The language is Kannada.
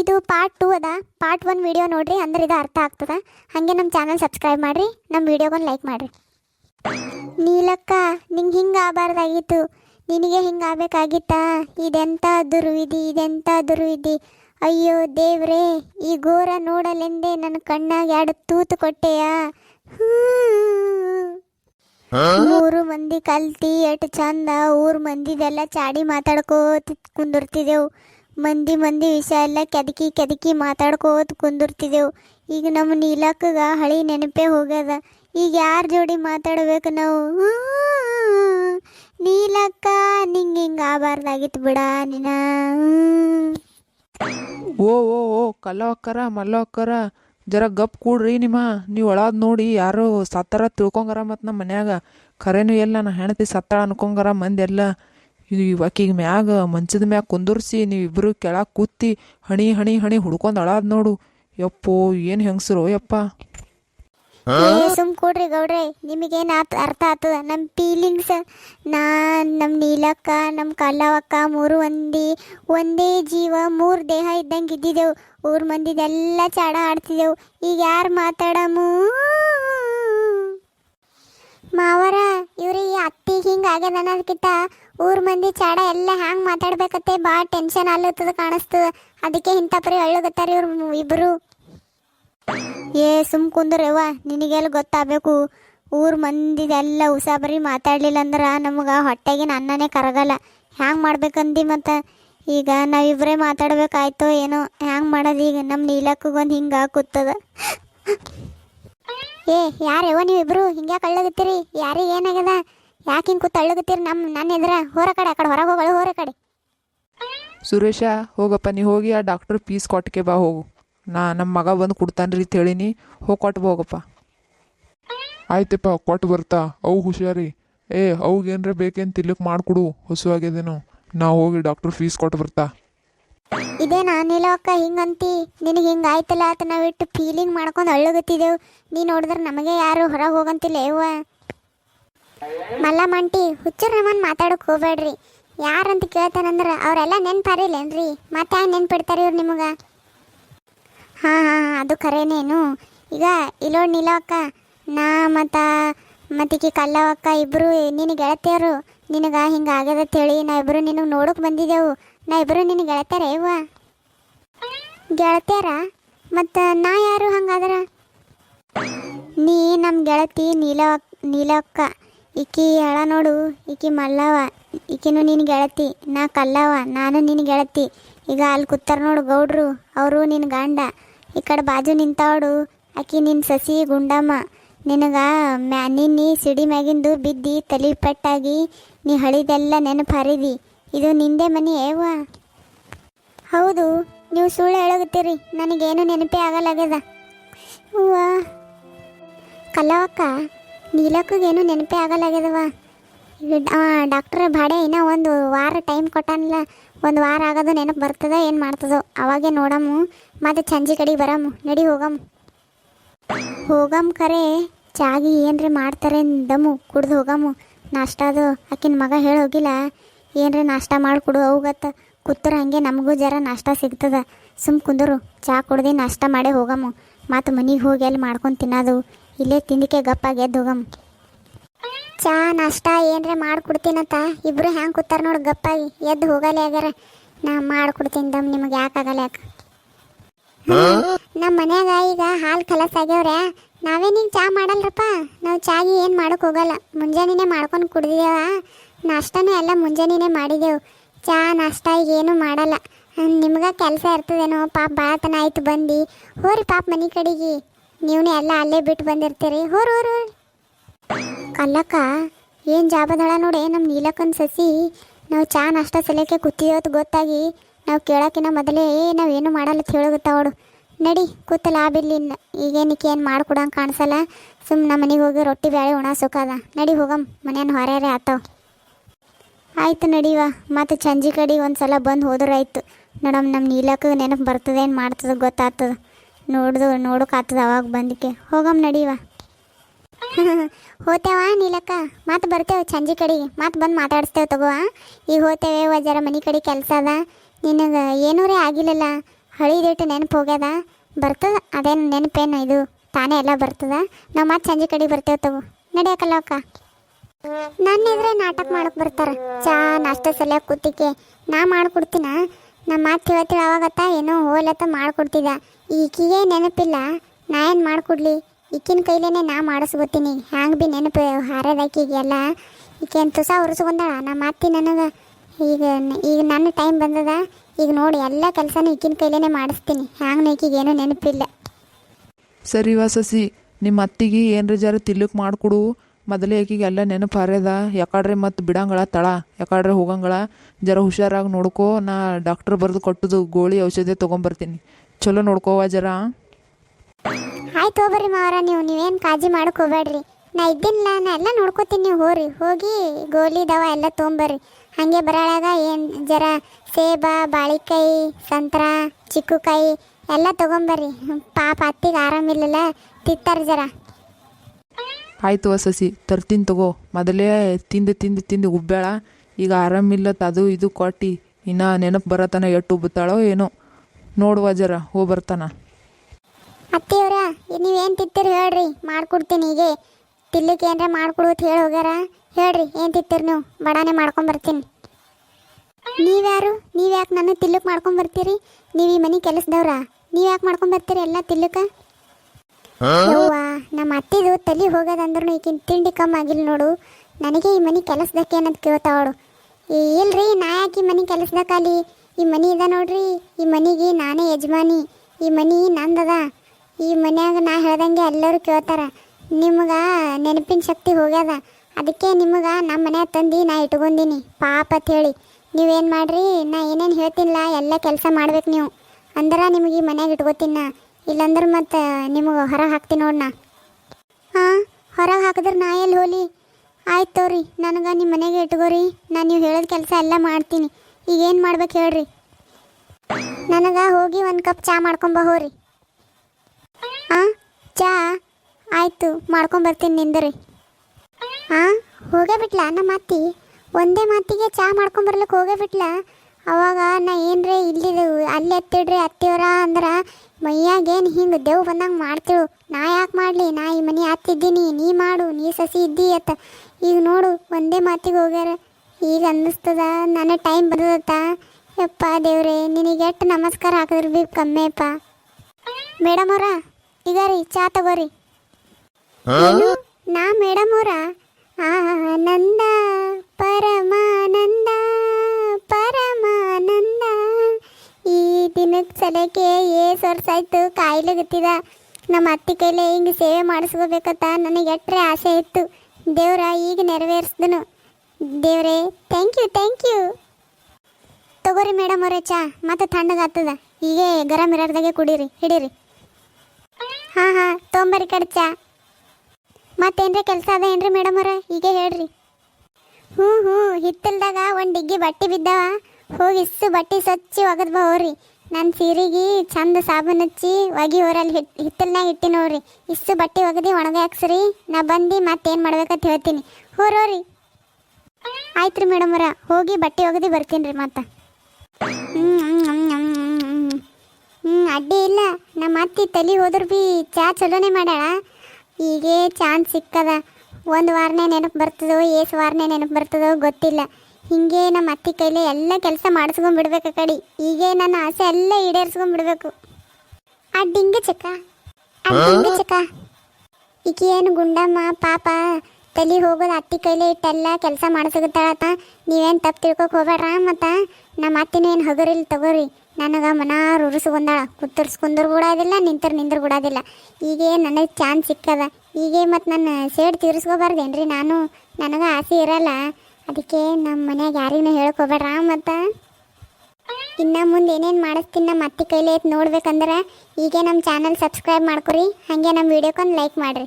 ಇದು ಪಾರ್ಟ್ ಟೂ ಅದ. ಪಾರ್ಟ್ ಒನ್ ವಿಡಿಯೋ ನೋಡ್ರಿ ಅಂದ್ರೆ ಇದು ಅರ್ಥ ಆಗ್ತದ. ಹಾಗೆ ನಮ್ಮ ಚಾನಲ್ ಸಬ್ಸ್ಕ್ರೈಬ್ ಮಾಡ್ರಿ ನಮ್ಮ ವಿಡಿಯೋಗೊಂದು ಲೈಕ್ ಮಾಡ್ರಿ. ನೀಲಕ್ಕ ನಿಂಗೆ ಹಿಂಗೆ ಆಗಬಾರ್ದಾಗಿತ್ತು. ನಿನಗೆ ಹಿಂಗೆ ಆಗಬೇಕಾಗಿತ್ತಾ? ಇದೆಂಥ ದುರ್ವಿಧಿ ಇದೆಂಥ ದುರ್ವಿಧಿ? ಅಯ್ಯೋ ದೇವ್ರೇ ಈ ಘೋರ ನೋಡಲೆಂದೇ ನನ್ನ ಕಣ್ಣಾಗ ಎರಡು ತೂತು ಕೊಟ್ಟೆಯ? ಮೂರು ಮಂದಿ ಕಲ್ತಿ ಎಟ್ ಚಂದ ಊರ್ ಮಂದಿದೆಲ್ಲ ಚಾಡಿ ಮಾತಾಡ್ಕೋತ ಕುಂದಿರ್ತಿದೆವು. ಮಂದಿ ಮಂದಿ ವಿಷಯ ಎಲ್ಲ ಕೆದಕಿ ಕೆದಕಿ ಮಾತಾಡ್ಕೋತ ಕುಂದಿರ್ತಿದ್ದೆವು ಈಗ ನಮ್ಮ ನೀಲಕ್ಕಗ ಹಳಿ ನೆನಪೇ ಹೋಗ್ಯದ. ಈಗ ಯಾರ ಜೋಡಿ ಮಾತಾಡ್ಬೇಕು ನಾವು. ನೀಲಕ್ಕ, ನಿಂಗೆ ಹಿಂಗೆ ಆಬಾರ್ದಾಗಿತ್ತು ಬಿಡ ನಿನ್ನ ಓ ಓ ಓ ಕಲ್ಲೋಕ್ಕರ ಅಕ್ಕರ ಮಲ್ಲ ಅಕ್ಕರ ಜರ ಗಪ್ ಕೂಡ್ರಿ ನಿಮ್ಮ. ನೀವು ಒಳಾದ್ ನೋಡಿ ಯಾರೋ ಸತ್ತಾರ ತಿಳ್ಕೊಂಗಾರ ಮತ್ತು ನಮ್ಮ ಮನ್ಯಾಗ. ಖರೇನು ಎಲ್ಲ ನಾ ಹೆಣ್ತಿ ಸತ್ತಾಳ ಅನ್ಕೊಂಗಾರ ಮಂದಿ ಎಲ್ಲ. ಇದು ಆಕಿಗೆ ಮ್ಯಾಗ ಮಂಚದ ಮ್ಯಾಗ ಕುಂದುರ್ಸಿ ನೀವಿಬ್ರು ಕೆಳಗೆ ಕೂತಿ ಹಣಿ ಹಣಿ ಹಣಿ ಹುಡ್ಕೊಂಡ್ ಅಳಾದ್ ನೋಡು. ಯಪ್ಪೋ ಏನು ಹೆಂಗಸರು ಯಪ್ಪ. ಏ ಸುಮ್ ಕೊಡ್ರಿ ಗೌಡ್ರೆ. ನಿಮಗೇನು ಆತ್ ಅರ್ಥ ಆತದ ನಮ್ಮ ಫೀಲಿಂಗ್ಸ್ ನಾ ನಮ್ಮ ನೀಲಕ್ಕ ನಮ್ಮ ಕಲ್ಲವಕ್ಕ ಮೂರು ಒಂದಿ ಒಂದೇ ಜೀವ ಮೂರು ದೇಹ ಇದ್ದಂಗೆ ಇದ್ದಿದ್ದೆವು. ಊರ್ ಮಂದಿದೆಲ್ಲ ಚಾಡ ಆಡ್ತಿದ್ದೆವು. ಈಗ ಯಾರು ಮಾತಾಡಮು? ಮಾವರ ಇವ್ರಿಗೆ ಅತ್ತಿ ಹಿಂಗೆ ಆಗ್ಯದ ಅನ್ನೋದಕ್ಕಿಂತ ಊರ್ ಮಂದಿ ಚಾಡ ಎಲ್ಲ ಹ್ಯಾಂಗ್ ಮಾತಾಡ್ಬೇಕತ್ತೆ? ಭಾಳ ಟೆನ್ಷನ್ ಅಲ್ಲತ್ತದ ಕಾಣಿಸ್ತದ ಅದಕ್ಕೆ ಇಂಥ ಪರಿ ಅಳ್ಳಗತ್ತಾರ ಇವ್ರು ಇಬ್ರು. ಏ, ಸುಮ್ ಕುಂದ್ರವ್ವ, ನಿನಗೆಲ್ಲ ಗೊತ್ತಾಗಬೇಕು. ಊರ್ ಮಂದಿದೆಲ್ಲ ಉಸಾಬರಿ ಮಾತಾಡ್ಲಿಲ್ಲ ಅಂದ್ರೆ ನಮ್ಗೆ ಹೊಟ್ಟೆಗಿನ ಅನ್ನನೇ ಕರಗಲ್ಲ. ಹ್ಯಾಂಗೆ ಮಾಡ್ಬೇಕಂದಿ ಮತ್ತು? ಈಗ ನಾವಿಬ್ಬರೇ ಮಾತಾಡ್ಬೇಕಾಯ್ತೋ ಏನೋ? ಹ್ಯಾಂಗೆ ಮಾಡೋದು ಈಗ? ನಮ್ಮ ನೀಲಕ್ಕಗೊಂದು ಹಿಂಗೆ ಕೂತದ. ಏ ಯಾರವ್ವ ನೀವಿಬ್ರು ಹಿಂಗೆ ಕಳ್ಳಗತ್ತೀರಿ ಯಾರಿಗೆ ಏನಾಗ್ಯದ? ಯಾಕೆ ಹಿಂಗೆ ಕೂತ್ ಅಳ್ಳಗತ್ತೀರಿ ನಮ್ಮ ನನ್ನ ಎದ್ರ? ಹೊರ ಕಡೆ ಆ ಕಡೆ ಹೊರಗೆ ಹೋಗಳು ಹೊರ ಕಡೆ. ಸುರೇಶ ಹೋಗಪ್ಪ ನೀ ಹೋಗಿ ಆ ಡಾಕ್ಟರ್ ಪೀಸ್ ಕೊಟ್ಟಕ್ಕೆ ಬಾ ಹೋಗು. ನಾ ನಮ್ಮ ಮಗ ಬಂದು ಕೊಡ್ತಾನ್ರಿ ಅಂತ ಹೇಳಿನಿ. ಹೋಗಿ ಕೊಟ್ಟು ಹೋಗಪ್ಪ. ಆಯ್ತಪ್ಪ ಕೊಟ್ಟು ಬರ್ತಾ. ಅವು ಹುಷಾರಿ. ಏ ಅವ್ಗೇನ್ರ ಬೇಕೇನು ತಿಲಕ್ ಮಾಡಿಕೊಡು. ಹಸುವಾಗ್ಯದೇನೋ. ನಾ ಹೋಗಿ ಡಾಕ್ಟರ್ ಫೀಸ್ ಕೊಟ್ಟು ಬರ್ತಾ. ಇದೇನಾ ಅಕ್ಕ ಹಿಂಗಂತಿ? ನಿನಗೆ ಹಿಂಗೆ ಆಯ್ತಲ್ಲ ಅಂತ ನಾವಿಟ್ಟು ಫೀಲಿಂಗ್ ಮಾಡ್ಕೊಂಡು ಅಳ್ಳಗತ್ತಿದ್ದೆವು ನೀ ನೋಡಿದ್ರೆ ನಮಗೆ ಯಾರು ಹೊರಗೆ ಹೋಗಂತಿಲ್ಲ, ಯವ್ವ. ಮಲ್ಲ ಮಂಟಿ ಹುಚ್ಚರ ನಮ್ಮನ್ ಮಾತಾಡೋಕೆ ಹೋಗ್ಬೇಡ್ರಿ. ಯಾರಂತ ಕೇಳ್ತಾನಂದ್ರೆ ಅವರೆಲ್ಲ ನೆನ್ಪಾರಿಲ್ಲೇನ್ರಿ? ಮತ್ತೆ ಹ್ಯಾಂಗೆ ನೆನ್ಪಿಡ್ತಾರೆ ಇವ್ರು ನಿಮಗೆ? ಹಾಂ ಹಾಂ ಅದು ಖರೇನೇನು? ಈಗ ಇಲ್ಲೋ ನಿಲೋ ಅಕ್ಕ ನಾ ಮತ್ತು ಮತ್ತಿಕಿ ಕಲ್ಲವಕ್ಕ ಇಬ್ಬರು ನಿನ್ನ ಗೆಳತಿಯರು. ನಿನಗೆ ಹಿಂಗೆ ಆಗ್ಯದ ಹೇಳಿ, ನಾ ಇಬ್ರು ನಿನಗೆ ನೋಡೋಕೆ ಬಂದಿದ್ದೆವು. ನಾ ಇಬ್ರು ನಿನ್ನ ಗೆಳತಾರ ಇವ ಗೆಳತಿಯರ? ಮತ್ತು ನಾ ಯಾರು ಹಂಗಾದ್ರ? ನೀ ನಮ್ಮ ಗೆಳತಿ ನೀಲ ನೀಲಕ್ಕ. ಈಕಿ ಹೇಳ ನೋಡು, ಈಕಿ ಮಲ್ಲವ. ಈಕಿನೂ ನಿನ್ನ ಗೆಳತಿ, ನಾ ಕಲ್ಲವ, ನಾನು ನಿನ್ನ ಗೆಳತಿ. ಈಗ ಅಲ್ಲಿ ಕೂತಾರ ನೋಡು ಗೌಡ್ರು, ಅವರು ನಿನ್ನ ಗಂಡ. ಈ ಕಡೆ ಬಾಜು ನಿಂತಾವಡು, ಆಕಿ ನಿನ್ನ ಸಸಿ ಗುಂಡಮ್ಮ. ನಿನಗ ಮ್ಯಾ, ನಿನ್ನಿ ಸಿಡಿ ಮ್ಯಾಗಿಂದು ಬಿದ್ದಿ ತಲೆ ಪೆಟ್ಟಾಗಿ ನೀ ಹಳಿದೆಲ್ಲ ನೆನಪು ಹರಿದಿ ಇದು ನಿಂದೆ ಮನೆ ಏವ ಹೌದು, ನೀವು ಸುಳ್ಳು ಹೇಳಗತ್ತೀರಿ ನನಗೇನು ನೆನಪೇ ಆಗಲಾಗ್ಯದ? ಹೂವ ಕಲ್ಲವಕ್ಕ ನೀಲಕ್ಕಗೇನು ನೆನಪೇ ಆಗಲಾಗ್ಯದವ ಡಾಕ್ಟ್ರ್ ಬಾಡೆ ಇನ್ನೂ ಒಂದು ವಾರ ಟೈಮ್ ಕೊಟ್ಟಾನಲ್ಲ. ಒಂದು ವಾರ ಆಗೋದು ನೆನಪು ಬರ್ತದ, ಏನು ಮಾಡ್ತದೋ? ಅವಾಗೆ ನೋಡಮ್ಮು. ಮತ್ತು ಚಂಜಿ ಕಡೆಗೆ ಬರಮ್ಮು. ನಡಿ ಹೋಗಮ್ಮು. ಹೋಗಮ್ ಕರೆ. ಚಾಗಿ ಏನ್ರಿ ಮಾಡ್ತಾರೆ ದಮ್ಮು ಕುಡ್ದು ಹೋಗಮ್ಮು. ನಾಷ್ಟಾದು ಆಕಿನ ಮಗ ಹೇಳಿ ಹೋಗಿಲ್ಲ. ಏನ್ರಿ ನಾಷ್ಟ ಮಾಡಿಕೊಡು ಅವಗತ್ತ ಕೂತ್ರ ಹಂಗೆ ನಮಗೂ ಜರ ನಾಷ್ಟ ಸಿಗ್ತದ. ಸುಮ್ ಕುಂದರು. ಚಾ ಕುಡ್ದು ನಾಷ್ಟ ಮಾಡೇ ಹೋಗಮ್ಮು ಮತ್ತು ಮನೆಗೆ ಹೋಗಿ ಅಲ್ಲಿ ಮಾಡ್ಕೊಂಡು ತಿನ್ನೋದು. ಇಲ್ಲೇ ತಿಂದಿಕೆ ಗಪ್ಪಾಗೆ ಎದ್ದು ಹೋಗಮ್ಮು ಚಾ ನಾಷ್ಟ ಏನ್ರೆ ಮಾಡ್ಕೊಡ್ತೀನಂತ ಇಬ್ರು ಹ್ಯಾಂಗೆ ಕೂತಾರ ನೋಡಿ ಗಪ್ಪಾಗಿ ಎದ್ದು ಹೋಗಲ್ಲ ಆಗ್ಯಾರ. ನಾ ಮಾಡ್ಕೊಡ್ತೀನಿ ದಮ್ ನಿಮಗೆ ಯಾಕಾಗಲ್ಲ ಯಾಕೆ ನಮ್ಮ ಮನ್ಯಾಗ ಈಗ ಹಾಲು ಕಲಸ್ ಆಗ್ಯಾವ್ರೆ. ನಾವೇನೀಗ ಚಾ ಮಾಡಲ್ರಪ್ಪ. ನಾವು ಚಾಗಿ ಏನು ಮಾಡೋಕೆ ಹೋಗಲ್ಲ. ಮುಂಜಾನೆನೇ ಮಾಡ್ಕೊಂಡು ಕುಡಿದೇವ ನಾಷ್ಟನೂ ಎಲ್ಲ ಮುಂಜಾನೆನೇ ಮಾಡಿದೆವು. ಚಹಾ ನಾಷ್ಟ ಈಗ ಏನೂ ಮಾಡಲ್ಲ ನಿಮ್ಗೆ ಕೆಲಸ ಇರ್ತದೇನೋ. ಪಾಪ ಭಾಳ ತನ ಆಯ್ತು ಬಂದು. ಹೋರಿ ಪಾಪ ಮನೆ ಕಡೆಗೆ. ನೀವು ಎಲ್ಲ ಅಲ್ಲೇ ಬಿಟ್ಟು ಬಂದಿರ್ತೀರಿ. ಹೋರ್ ಹೋರ್ ಕಲ್ಲಕ್ಕ, ಏನು ಜಾಬದಳ ನೋಡಿ ನಮ್ಮ ನೀಲಕ್ಕನ ಸಸಿ. ನಾವು ಚಾ, ನಾಷ್ಟ ಸಲಕ್ಕೆ ಕುತ್ತಿಯೋದು ಗೊತ್ತಾಗಿ. ನಾವು ಕೇಳೋಕಿನ ಮೊದಲೇ ನಾವು ಏನು ಮಾಡಲ್ಲ ಅಂತ ಹೇಳೋಗುತ್ತಾವಡು ನಡಿ, ಕೂತಲ್ಲ ಆ ಬಿಲ್ಲಿನ ಈಗೇನಕ್ಕೆ ಏನು ಮಾಡ್ಕೊಡಂಗೆ ಕಾಣಿಸಲ್ಲ. ಸುಮ್ಮನೆ ನಮ್ಮ ಮನೆಗೆ ಹೋಗಿ, ರೊಟ್ಟಿ ಬೇಳೆ ಉಣ ಸುಖದ ನಡಿ ಹೋಗಮ್ ಮನೆಯನ್ನು ಹೊರ್ಯಾರೆ ಆತಾವ. ಆಯ್ತು ನಡಿವ ಮತ್ತು ಚಂಜಿ ಕಡೆ ಒಂದು ಸಲ ಬಂದು ಹೋದ್ರಾಯ್ತು ನೋಡಮ್ ನಮ್ಮ ನೀಲಕ್ಕೆ ನೆನಪು ಬರ್ತದೇನು ಮಾಡ್ತದ ಗೊತ್ತಾಗ್ತದ. ನೋಡ್ದು ಆತದ ಅವಾಗ ಬಂದಕ್ಕೆ ಹೋಗಮ್ ನಡಿವ ಹೋತೇವ ನೀಲಕ್ಕ? ಮತ್ತೆ ಬರ್ತೇವೆ ಚಂಜಿ ಕಡೆ. ಮತ್ತೆ ಬಂದು ಮಾತಾಡಿಸ್ತೇವೆ ತಗೋ? ಈಗ ಹೋತೇವೆ ಜರ ಮನೆ ಕಡೆ ಕೆಲಸ ಅದ. ನಿನಗೆ ಏನೂರೇ ಆಗಿಲ್ಲಲ್ಲ. ಹಳಿದಿಟ್ಟು ನೆನಪು ಹೋಗ್ಯದ? ಬರ್ತದ? ಅದೇನು ನೆನಪೇನು ಇದು? ತಾನೇ ಎಲ್ಲ ಬರ್ತದ? ನಾವು ಮತ್ತೆ ಸಂಜೆ ಕಡೆ ಬರ್ತೇವೆ ತಗೋ. ನಡೆಯಕಲ್ಲ ಅಕ್ಕ ನನ್ನ ಇದ್ರೆ ನಾಟಕ ಮಾಡಕ್ಕೆ ಬರ್ತಾರ. ಚಾ, ನಾಷ್ಟ ಸಲ ಕೂತಿಕೆ ನಾ ಮಾಡ್ಕೊಡ್ತೀನ? ನಮ್ಮ ಮಾತು ಹೇಳ್ತೀವಿ ಅವಾಗತ್ತ ಏನೋ ಹೋಲತ್ತ ಮಾಡ್ಕೊಡ್ತಿದ್ದ. ಈಕಿಗೆ ನೆನಪಿಲ್ಲ. ನಾ ಏನು ಮಾಡ್ಕೊಡ್ಲಿ? ಈಕಿನ ಕೈಲೇನೆ ನಾ ಮಾಡಿಸ್ಕೊತೀನಿ. ಹ್ಯಾಂಗ ಬಿ ನೆನಪು ಹಾರದಾಕಿಗೆ ಈಕೆ ತುಸ ಉರ್ಸ್ಕೊಂಡಾಳ? ನಾ ಮಾತಿ ನನಗೆ. ಈಗ ಈಗ ನನ್ನ ಟೈಮ್ ಬಂದದ. ಈಗ ನೋಡಿ ಎಲ್ಲ ಕೆಲಸನೂ ಈಕಿನ ಕೈಲೇನೆ ಮಾಡಿಸ್ತೀನಿ. ಹ್ಯಾಂಗ ಈಕಿಗೆ ಏನೂ ನೆನಪಿಲ್ಲ. ಸರಿ ವಾ ಸಸಿ ನಿಮ್ಮ ಅತ್ತಿಗೆ ಏನ್ರ ಜರ ತಿಲ್ಲಕ್ ಮಾಡಿಕೊಡು. ಮೊದಲೇ ಆಕಿಗೆ ಎಲ್ಲ ನೆನಪು ಹರ್ಯದ. ಯಾಕಡ್ರೆ ಮತ್ತು ಬಿಡಂಗಳ ತಳ ಯಾಕಡ್ರೆ ಹೋಗಂಗಳ. ಜರ ಹುಷಾರಾಗಿ ನೋಡ್ಕೋ ನಾ ಡಾಕ್ಟರ್ ಬರೆದು ಕೊಟ್ಟದು ಗೋಳಿ ಔಷಧಿ ತೊಗೊಂಬರ್ತೀನಿ. ಚಲೋ ನೋಡ್ಕೋವ ಜರ. ಆಯ್ತು ಹೋಗ್ಬರ್ರಿ ಮಾವರ ನೀವು ನೀವೇನು ಕಾಳಜಿ ಮಾಡಕ್ಕೆ ಹೋಗ್ಬೇಡ್ರಿ ನಾ ಇದ್ದೀನಿಲ್ಲ ನಾ ಎಲ್ಲ ನೋಡ್ಕೋತೀನಿ ನೀವು ಹೋಗ್ರಿ. ಹೋಗಿ ಗೋಲಿ ದವ ಎಲ್ಲ ತೊಗೊಂಬರ್ರಿ. ಹಾಗೆ ಬರೋಳಾಗ ಏನು ಜರ ಸೇಬ ಬಾಳಿಕಾಯಿ ಸಂತ್ರ ಚಿಕ್ಕುಕಾಯಿ ಎಲ್ಲ ತೊಗೊಂಬರ್ರಿ. ಪಾಪ ಅತ್ತಿಗೆ ಆರಾಮಿಲ್ಲಲ್ಲ ತಿತ್ತಾರ ಜರ. ಆಯ್ತು ಸಸಿ ತರ್ತೀನಿ ತಗೋ. ಮೊದಲೇ ತಿಂದು ತಿಂದು ತಿಂದು ಉಬ್ಬೇಳ ಈಗ ಆರಾಮಿಲ್ಲತ್ತ ಅದು ಇದು ಕೊಟ್ಟು. ಇನ್ನು ನೆನಪು ಬರತನ ಎಟ್ಟು ಉಬ್ಬುತ್ತಾಳೋ ಏನೋ. ನೋಡುವ ಜರ ಹೋಗಿ ಬರ್ತಾನ. ಅತ್ತಿಯವ್ರ ನೀವೇನು ತಿತ್ತೀರಿ ಹೇಳ್ರಿ. ಮಾಡ್ಕೊಡ್ತೀನಿ ಹೀಗೆ. ತಿನ್ಲಿಕ್ಕೆ ಏನಾರ ಮಾಡ್ಕೊಡುತ್ತೆ ಹೇಳಿ ಹೋಗ್ಯಾರ. ಹೇಳ್ರಿ ಏನು ತಿತ್ತೀರಿ ನೀವು? ಬಡಾನೆ ಮಾಡ್ಕೊಂಬರ್ತೀನಿ ನೀವ್ಯಾರು? ನೀವು ಯಾಕೆ ನನ್ನ ತಿಲ್ಲಕ್ಕೆ ಮಾಡ್ಕೊಂಬರ್ತೀರಿ ನೀವು ಈ ಮನೆ ಕೆಲಸದವ್ರ? ನೀವು ಯಾಕೆ ಮಾಡ್ಕೊಂಬರ್ತೀರಿ ಎಲ್ಲ ತಿಲ್ಲಕ್ಕೆ ಯವ್ವ ನಮ್ಮ ಅತ್ತಿದು ತಲೆ ಹೋಗೋದಂದ್ರೂ ಈಕಿನ ತಿಂಡಿ ಕಮ್ಮಿ ಆಗಿಲ್ಲ ನೋಡು. ನನಗೆ ಈ ಮನೆ ಕೆಲಸದಕ್ಕೆ ಅನ್ನೋದು ಕೇಳ್ತಾವಳು ಇಲ್ರಿ ನಾ ಯಾಕೆ ಈ ಮನೆ ಕೆಲಸದಕ್ಕಾಲಿ ಈ ಮನೆ ಇದೆ ನೋಡ್ರಿ. ಈ ಮನೆಗೆ ನಾನೇ ಯಜಮಾನಿ. ಈ ಮನೆ ನಂದದ. ಈ ಮನ್ಯಾಗ ನಾ ಹೇಳ್ದಂಗೆ ಎಲ್ಲರೂ ಕೇಳ್ತಾರೆ. ನಿಮ್ಗೆ ನೆನಪಿನ ಶಕ್ತಿ ಹೋಗ್ಯದ. ಅದಕ್ಕೆ ನಿಮಗೆ ನಮ್ಮ ಮನೆ ತಂದು ನಾ ಇಟ್ಕೊಂಡೀನಿ ಪಾಪ ಹೇಳಿ. ನೀವೇನು ಮಾಡ್ರಿ? ನಾ ಏನೇನು ಹೇಳ್ತೀನಿಲ್ಲ ಎಲ್ಲ ಕೆಲಸ ಮಾಡ್ಬೇಕು ನೀವು. ಅಂದ್ರೆ ನಿಮಗೆ ಈ ಮನೆಗೆ ಇಟ್ಕೋತೀನಿ ನಾ. ಇಲ್ಲಂದ್ರೆ ಮತ್ತೆ, ನಿಮಗೆ ಹೊರಗೆ ಹಾಕ್ತೀನಿ ನೋಡ್ನಾ ಹಾಂ, ಹೊರಗೆ ಹಾಕಿದ್ರೆ ನಾ ಎಲ್ಲಿ ಹೋಲಿ? ಆಯ್ತು ತೋರಿ, ನನಗೆ ನಿಮ್ಮ ಮನೆಗೆ ಇಟ್ಕೋರಿ ನಾನು ನೀವು ಹೇಳಿದ ಕೆಲಸ ಎಲ್ಲ ಮಾಡ್ತೀನಿ. ಈಗ ಏನು ಮಾಡ್ಬೇಕು ಹೇಳ್ರಿ? ನನಗೆ ಹೋಗಿ ಒಂದು ಕಪ್ ಚಾ ಮಾಡ್ಕೊಂಬ ಹೋರಿ. ಹಾಂ ಚಹಾ ಆಯಿತು, ಮಾಡ್ಕೊಂಬರ್ತೀನಿ ನಿಂದ್ರಿ. ಹಾಂ? ಹೋಗೇ ಬಿಟ್ಲಾ ನಮ್ಮ ಅತ್ತಿ ಒಂದೇ ಮಾತಿಗೆ ಚಾ ಮಾಡ್ಕೊಂಬರ್ಲಿಕ್ಕೆ ಹೋಗೇ ಬಿಟ್ಲ? ಅವಾಗ ನಾ ಏನ್ರಿ ಇಲ್ಲಿದು ಅಲ್ಲಿ ಎತ್ತಿಡ್ರಿ ಅತ್ತಿಯವರ ಅಂದ್ರೆ ಮೈಯಾಗೇನು ಹಿಂಗೆ ದೇವ್ ಬಂದಂಗೆ ಮಾಡ್ತಿಳು. ನಾ ಯಾಕೆ ಮಾಡಲಿ? ನಾ ಈ ಮನೆ ಹತ್ತಿದ್ದೀನಿ ನೀ ಮಾಡು ನೀ ಸಸಿ ಇದ್ದಿ ಅತ್ತ. ಈಗ ನೋಡು ಒಂದೇ ಮಾತಿಗೆ ಹೋಗ್ಯಾರ. ಈಗ ಅನ್ನಿಸ್ತದ ನನ್ನ ಟೈಮ್ ಬಂದದತ್ತ. ಯಪ್ಪ ದೇವ್ರೆ ನಿನಗೆ ಎಷ್ಟು ನಮಸ್ಕಾರ ಹಾಕಿದ್ರು ಬಿ ಕಮ್ಮಿಯಪ್ಪ ಮೇಡಮ್ ಅವರ ಈಗ ರೀ ಚಾ ತಗೋರಿ? ನಾ ಮೇಡಮ್ ಅವರ? ಆನಂದ, ಪರಮಾನಂದ ಪರಮಾನಂದ. ಈ ದಿನದ ಸಲಕ್ಕೆ ಏ ವರ್ಷ ಆಯ್ತು ಕಾಯಿಲೆ ಗೊತ್ತಿದ. ನಮ್ಮ ಅತ್ತಿ ಕೈಲೇ ಹಿಂಗೆ ಸೇವೆ ಮಾಡಿಸ್ಕೋಬೇಕಂತ ನನಗೆ ಎಟ್ರೆ ಆಸೆ ಇತ್ತು. ದೇವ್ರ ಈಗ ನೆರವೇರಿಸ್ದನು. ದೇವ್ರೇ ಥ್ಯಾಂಕ್ ಯು ಥ್ಯಾಂಕ್ ಯು ತಗೋರಿ ಮೇಡಮ್ ಅವರೇ ಚಾ, ಮತ್ತೆ ತಣ್ಣಗಾಗ್ತದ ಹೀಗೆ ಗರಂ ಇರೋದಾಗೆ ಕುಡೀರಿ, ಹಿಡೀರಿ. ಹಾಂ ಹಾಂ ತೊಂಬರಿ ಕಡೆ ಚಾ. ಮತ್ತೇನ್ರಿ ಕೆಲಸ ಅದ ಏನ್ರಿ ಮೇಡಮ್ ಅವ್ರ? ಈಗ ಹೇಳ್ರಿ. ಹ್ಞೂ ಹ್ಞೂ, ಹಿತ್ತಲ್ದಾಗ ಒಂದು ಡಿಗ್ಗಿ ಬಟ್ಟೆ ಬಿದ್ದಾವ. ಹೋಗಿ ಇಸ್ಸು ಬಟ್ಟೆ ಸ್ವಚ್ಛ ಒಗದ್ ಹೋರಿ ನನ್ನ ಸೀರೆಗೆ ಚಂದ ಸಾಬೂನು ಹಚ್ಚಿ ಒಗಿ ಊರಲ್ಲಿ ಹಿಟ್ ಹಿತ್ತಲ್ನಾಗ ಇಟ್ಟಿ ನೋಡ್ರಿ. ಇಸ್ಸು ಬಟ್ಟೆ ಒಗದಿ ಒಣಗ ಹಾಕ್ಸ್ರಿ. ನಾ ಬಂದು ಮತ್ತೇನು ಮಾಡ್ಬೇಕಂತ ಹೇಳ್ತೀನಿ. ಹೋರೋರಿ ಆಯ್ತು ರೀ ಮೇಡಮ್ ಅವ್ರ, ಹೋಗಿ ಬಟ್ಟೆ ಒಗದಿ ಬರ್ತೀನಿ ರೀ ಮತ್ತೆ. ಹ್ಞೂ ಹ್ಞೂ ಅಡ್ಡಿ ಇಲ್ಲ. ನಮ್ಮ ಅತ್ತಿ ತಲೆ ಹೋದ್ರು ಬಿ ಚಾ ಚಲೋನೇ ಮಾಡ್ಯಾಳ. ಹೀಗೆ ಚಾನ್ಸ್ ಸಿಕ್ಕದ. ಒಂದು ವಾರನೇ ನೆನಪು ಬರ್ತದೋ ಏಸು ವಾರನೇ ನೆನಪು ಬರ್ತದೋ ಗೊತ್ತಿಲ್ಲ. ಹಿಂಗೆ ನಮ್ಮ ಅತ್ತಿ ಕೈಲಿ ಎಲ್ಲ ಕೆಲಸ ಮಾಡಿಸ್ಕೊಂಡ್ಬಿಡ್ಬೇಕು ಆ ಕಡೆ. ಹೀಗೆ ನನ್ನ ಆಸೆ ಎಲ್ಲ ಈಡೇರಿಸ್ಕೊಂಡ್ಬಿಡ್ಬೇಕು ಆ ಹಿಂಗೆ ಚಕ್ಕ ಡಿಂಗ ಚಕ್ಕ ಈಕಿ ಏನು ಗುಂಡಮ್ಮ ಪಾಪ ತಲೆ ಹೋಗೋದು ಅತ್ತಿ ಕೈಲಿ ಇಟ್ಟೆಲ್ಲ ಕೆಲಸ ಮಾಡಿಸ್ಕೊತಾಳತ್ತ ನೀವೇನು ತಪ್ಪು ತಿಳ್ಕೊಕ್ ಹೋಗ್ಬೇಡ್ರ ಮತ್ತು? ನಮ್ಮ ಅತ್ತಿನ ಏನು ಹಗುರಿಲ್ಲ ತಗೋರಿ. ನನಗೆ ಮನಾರು ಉರುಸ್ಕೊಂಡಾಳ ಕುತ್ತರ್ಸ್ಕೊಂಡ್ರು ಬಿಡೋದಿಲ್ಲ ನಿಂತರು ನಿಂದ್ರು ಬಿಡೋದಿಲ್ಲ ಹೀಗೆ ನನಗೆ ಚಾನ್ಸ್ ಸಿಕ್ಕದ. ಹೀಗೆ ಮತ್ತು ನನ್ನ ಸೇಡ್ ತೀರಿಸ್ಕೋಬಾರ್ದೇನ್ರಿ ನಾನು? ನನಗೆ ಆಸೆ ಇರಲ್ಲ. ಅದಕ್ಕೆ ನಮ್ಮ ಮನ್ಯಾಗ ಯಾರಿಗೂ ಹೇಳ್ಕೊಬೇಡ್ರ ಮತ್ತು? ಇನ್ನು ಮುಂದೆ ಏನೇನು ಮಾಡಿಸ್ತೀನಿ ನಮ್ಮ ಅತ್ತಿ ಕೈಲಿ ಐತೆ ನೋಡ್ಬೇಕಂದ್ರೆ ಹೀಗೆ ನಮ್ಮ ಚಾನಲ್ ಸಬ್ಸ್ಕ್ರೈಬ್ ಮಾಡ್ಕೊರಿ, ಹಾಗೆ ನಮ್ಮ ವೀಡಿಯೋಕ್ಕೊಂದು ಲೈಕ್ ಮಾಡಿರಿ.